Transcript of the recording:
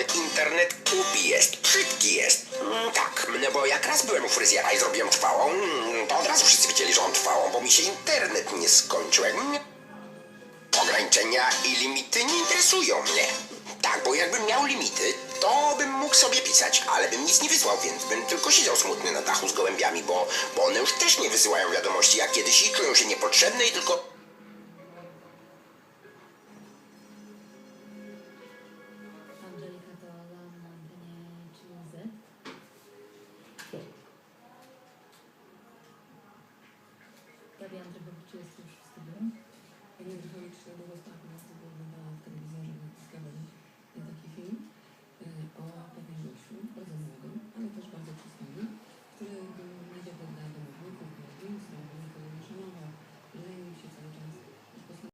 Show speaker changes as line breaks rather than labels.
Internet głupi jest, brzydki jest. Mm, tak, no bo jak raz byłem u fryzjera i zrobiłem trwałą, mm, to od razu wszyscy wiedzieli, że on trwałą, bo mi się internet nie skończył. Ograniczenia i limity nie interesują mnie. Tak, bo jakbym miał limity, to bym mógł sobie pisać, ale bym nic nie wysłał, więc bym tylko siedział smutny na dachu z gołębiami, bo, bo one już też nie wysyłają wiadomości jak kiedyś i czują się niepotrzebne i tylko
Андрій Андрій Павлович, я слушаю з тобою.
Андрій Андрій Павлович, я був останній раз тобою на телевізії.